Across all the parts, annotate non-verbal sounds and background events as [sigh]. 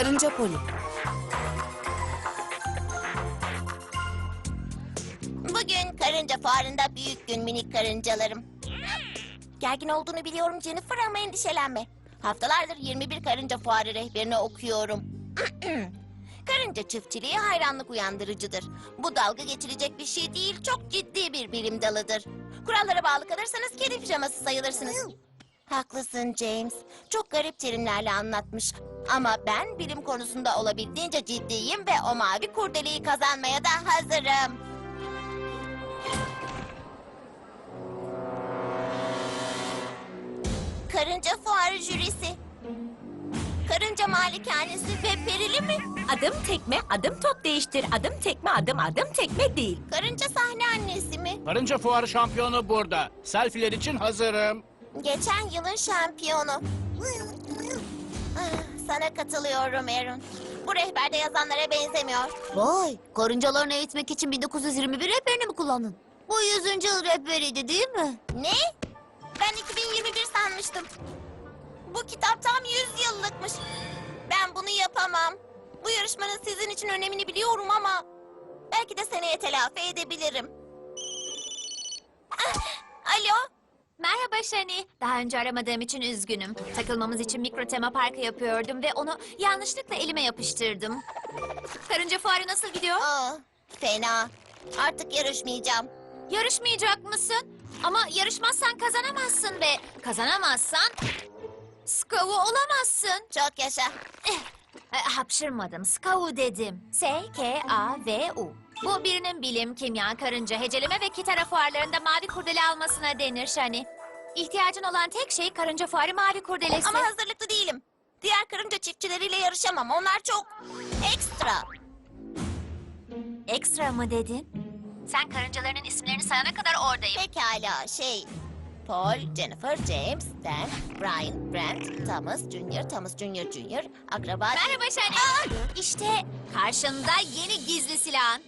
Karınca Poli. Bugün karınca fuarında büyük gün minik karıncalarım. Gergin olduğunu biliyorum Jennifer ama endişelenme. Haftalardır 21 karınca fuarı rehberini okuyorum. [clears throat] karınca çiftçiliği hayranlık uyandırıcıdır. Bu dalga geçilecek bir şey değil, çok ciddi bir bilim dalıdır. Kurallara bağlı kalırsanız kedi pijaması sayılırsınız. Haklısın James. Çok garip terimlerle anlatmış. Ama ben bilim konusunda olabildiğince ciddiyim ve o mavi kurdeleyi kazanmaya da hazırım. Karınca fuarı jürisi. Karınca malikanesi ve perili mi? Adım tekme, adım top değiştir. Adım tekme, adım adım tekme değil. Karınca sahne annesi mi? Karınca fuarı şampiyonu burada. Selfiler için hazırım. Geçen yılın şampiyonu. Ah, Sana katılıyorum Aaron. Bu rehberde yazanlara benzemiyor. Vay, karıncalarını eğitmek için 1921 rehberini mi kullandın? Bu 100. yıl rehberiydi değil mi? Ne? Ben 2021 sanmıştım. Bu kitap tam 100 yıllıkmış. Ben bunu yapamam. Bu yarışmanın sizin için önemini biliyorum ama... ...belki de seneye telafi edebilirim. Ah, Alo? Merhaba Shani. Daha önce aramadığım için üzgünüm. Takılmamız için mikro tema parkı yapıyordum ve onu yanlışlıkla elime yapıştırdım. Karınca fuarı nasıl gidiyor? Aa, fena. Artık yarışmayacağım. Yarışmayacak mısın? Ama yarışmazsan kazanamazsın ve kazanamazsan skavu olamazsın. Çok yaşa. E, hapşırmadım. Skavu dedim. S-K-A-V-U. Bu birinin bilim, kimya, karınca, heceleme ve kitara fuarlarında mavi kurdele almasına denir Shani. İhtiyacın olan tek şey karınca fuarı mavi kurdelesi. Ama hazırlıklı değilim. Diğer karınca çiftçileriyle yarışamam. Onlar çok ekstra. Ekstra mı dedin? Sen karıncalarının isimlerini sayana kadar oradayım. Pekala şey... Paul, Jennifer, James, Dan, Brian, Brent, Thomas Jr., Thomas Jr. Jr. Akraba... Merhaba Shani. İşte karşında yeni gizli silahın.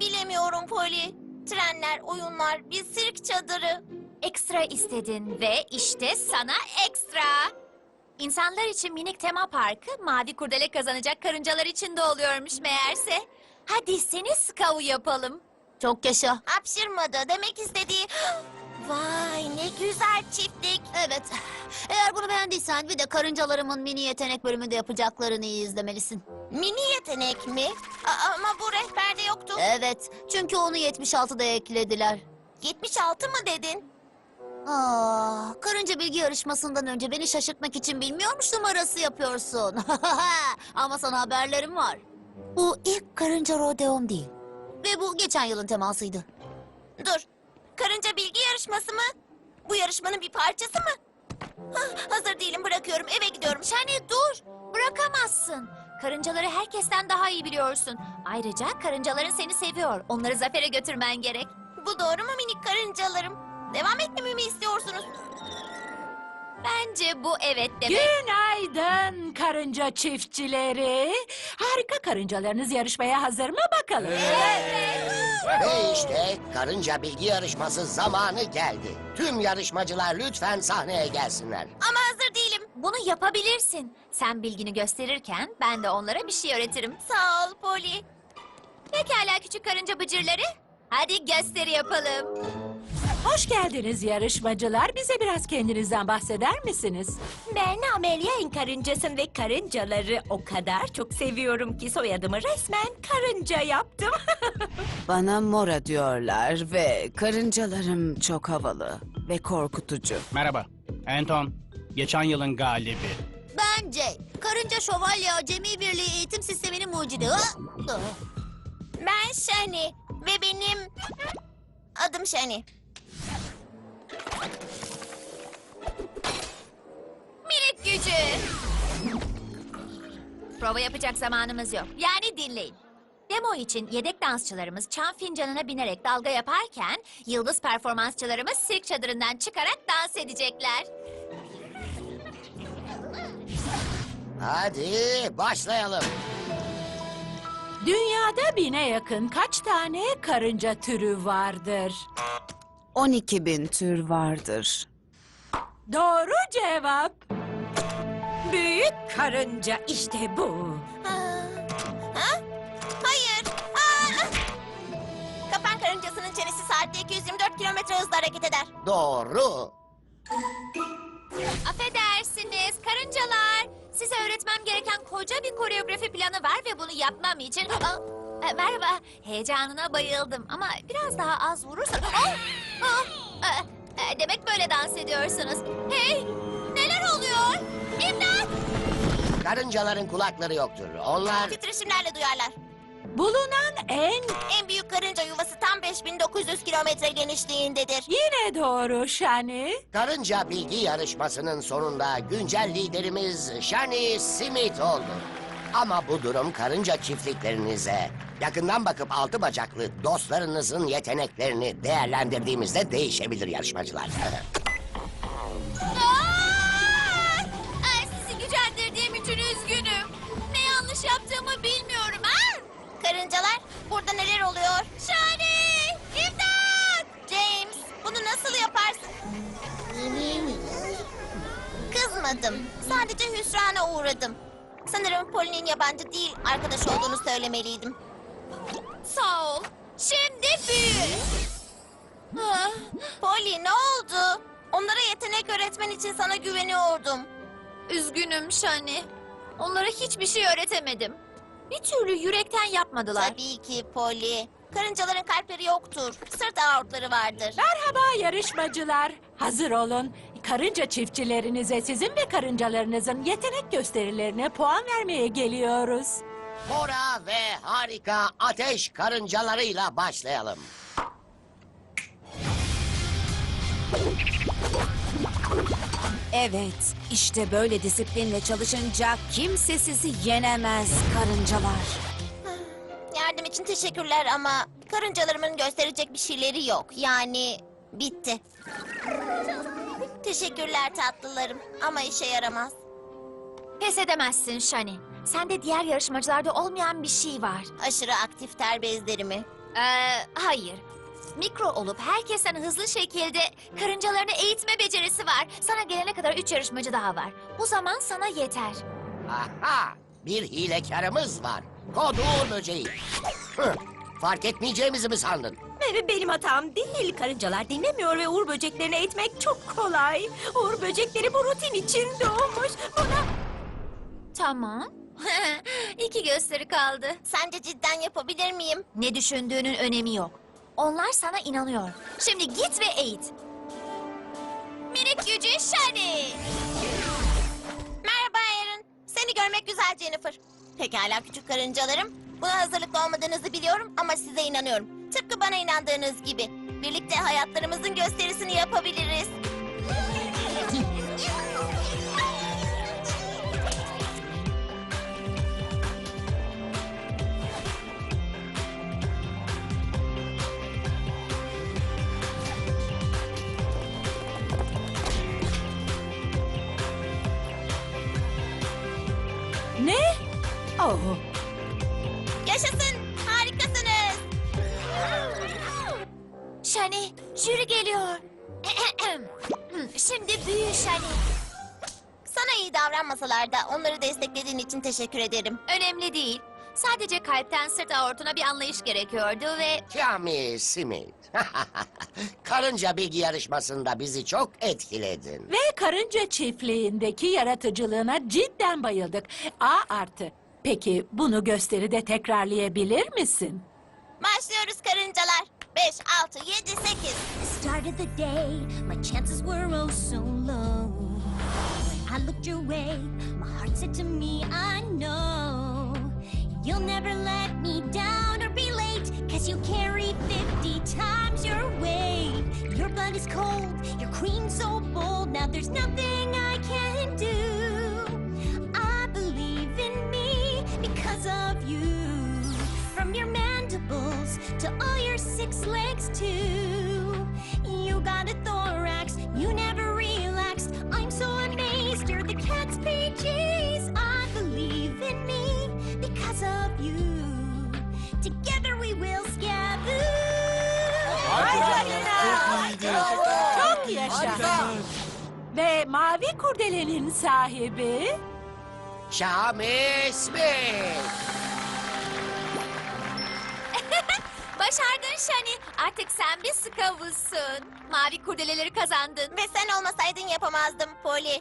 Bilemiyorum Polly. Trenler, oyunlar, bir sirk çadırı. Ekstra istedin ve işte sana ekstra. İnsanlar için minik tema parkı mavi kurdele kazanacak karıncalar için de oluyormuş meğerse. Hadi seni skavu yapalım. Çok yaşa. Hapşırmadı. Demek istediği... [gasps] Vay ne güzel çiftlik. Evet. Eğer bunu beğendiysen bir de karıncalarımın mini yetenek bölümünde yapacaklarını iyi izlemelisin. Mini yetenek mi? A- ama bu rehberde yoktu. Evet. Çünkü onu 76'da eklediler. 76 mı dedin? Aa, karınca bilgi yarışmasından önce beni şaşırtmak için bilmiyormuş numarası yapıyorsun. [laughs] Ama sana haberlerim var. Bu ilk karınca rodeom değil. Ve bu geçen yılın temasıydı. Dur. Karınca bilgi yarışması mı? Bu yarışmanın bir parçası mı? Hah, hazır değilim bırakıyorum eve gidiyorum. Shani dur. Bırakamazsın. Karıncaları herkesten daha iyi biliyorsun. Ayrıca karıncaların seni seviyor. Onları zafere götürmen gerek. Bu doğru mu minik karıncalarım? Devam etmemi mi istiyorsunuz? Bence bu evet demek. Günaydın karınca çiftçileri. Harika karıncalarınız yarışmaya hazır mı bakalım? Ve işte karınca bilgi yarışması zamanı geldi. Tüm yarışmacılar lütfen sahneye gelsinler. Ama hazır değilim. Bunu yapabilirsin. Sen bilgini gösterirken ben de onlara bir şey öğretirim. Sağ ol Polly. Pekala küçük karınca bıcırları. Hadi gösteri yapalım. Hoş geldiniz yarışmacılar. Bize biraz kendinizden bahseder misiniz? Ben Amelia'nın karıncasın ve karıncaları o kadar çok seviyorum ki soyadımı resmen karınca yaptım. [laughs] Bana Mora diyorlar ve karıncalarım çok havalı ve korkutucu. Merhaba. Anton. Geçen yılın galibi. Bence karınca şövalye acemi birliği eğitim sisteminin mucidi. Ah! Ah! Ben Shani ve benim adım Shani. Minik gücü. Prova yapacak zamanımız yok. Yani dinleyin. Demo için yedek dansçılarımız çan fincanına binerek dalga yaparken... ...yıldız performansçılarımız sirk çadırından çıkarak dans edecekler. Hadi başlayalım. Dünyada bine yakın kaç tane karınca türü vardır? 12 bin tür vardır. Doğru cevap. Büyük karınca işte bu. Aa, Ha? Hayır. Aa! Kapan karıncasının çenesi saatte 224 kilometre hızla hareket eder. Doğru. Affedersiniz karıncalar. Size öğretmem gereken koca bir koreografi planı var ve bunu yapmam için... Aa, e, merhaba, heyecanına bayıldım ama biraz daha az vurursan... Aa! Aa! E, demek böyle dans ediyorsunuz. Hey, oluyor? İmdat! Karıncaların kulakları yoktur. Onlar Titreşimlerle duyarlar. Bulunan en En büyük karınca yuvası tam 5900 kilometre genişliğindedir. yine doğru Şani. karınca bilgi yarışmasının sonunda güncel liderimiz Shani Smith oldu. Ama bu durum karınca çiftliklerinize yakından bakıp altı bacaklı dostlarınızın yeteneklerini değerlendirdiğimizde değişebilir yarışmacılar. [laughs] Aa! Yanlış yaptığımı bilmiyorum ha? Karıncalar, burada neler oluyor? Şani! İmdat! James, bunu nasıl yaparsın? Kızmadım. Sadece hüsrana uğradım. Sanırım Poli'nin yabancı değil, arkadaş olduğunu söylemeliydim. Sağ ol. Şimdi büyü. Ah, Polly ne oldu? Onlara yetenek öğretmen için sana güveniyordum. Üzgünüm Şani. Onlara hiçbir şey öğretemedim. Bir türlü yürekten yapmadılar. Tabii ki Polly. Karıncaların kalpleri yoktur. Sırt aortları vardır. Merhaba yarışmacılar. Hazır olun. Karınca çiftçilerinize sizin ve karıncalarınızın yetenek gösterilerine puan vermeye geliyoruz. Bora ve harika ateş karıncalarıyla başlayalım. Evet, işte böyle disiplinle çalışınca kimse sizi yenemez karıncalar. Yardım için teşekkürler ama karıncalarımın gösterecek bir şeyleri yok. Yani bitti. Teşekkürler tatlılarım ama işe yaramaz. Pes edemezsin Şani. Sende diğer yarışmacılarda olmayan bir şey var. Aşırı aktif ter bezlerimi. Ee, hayır. Mikro olup herkesten hızlı şekilde karıncalarını eğitme becerisi var. Sana gelene kadar üç yarışmacı daha var. Bu zaman sana yeter. Aha! Bir hilekarımız var. Kodur böceği. Hıh, Fark etmeyeceğimizi mi sandın? Benim hatam değil. Karıncalar dinlemiyor ve uğur böceklerini eğitmek çok kolay. Uğur böcekleri bu rutin için doğmuş. Buna Tamam. [laughs] İki gösteri kaldı. Sence cidden yapabilir miyim? Ne düşündüğünün önemi yok. Onlar sana inanıyor. Şimdi git ve eğit. Minik gücü Şani. Merhaba Aaron. Seni görmek güzel Jennifer. Pekala küçük karıncalarım. Buna hazırlıklı olmadığınızı biliyorum ama size inanıyorum. Tıpkı bana inandığınız gibi. Birlikte hayatlarımızın gösterisini yapabiliriz. Yaşasın. Harikasınız. Şani, jüri geliyor. [clears throat] Şimdi büyü Şani. Sana iyi davranmasalar da onları desteklediğin için teşekkür ederim. Önemli değil. Sadece kalpten sırt aortuna bir anlayış gerekiyordu ve... Kami Smith. [laughs] Karınca bilgi yarışmasında bizi çok etkiledin. Ve karınca çiftliğindeki yaratıcılığına cidden bayıldık. A artı. Peki bunu gösteride tekrarlayabilir misin? Başlıyoruz karıncalar. 5, 6, 7, 8. started the day, my chances were oh so low. When I looked your way, my heart said to me, I know you'll never let me down or be late, cause you carry 50 times your weight. Your blood is cold, your queen so bold, now there's nothing to all your six legs too. You got a thorax, you never relaxed. I'm so amazed, you're the cat's PGs. I believe in me because of you. Together we will scaboo. Çok yaşa. Ve mavi kurdelenin sahibi... Kami Smith. Şani. Artık sen bir skavussun. Mavi kurdeleleri kazandın. Ve sen olmasaydın yapamazdım Polly.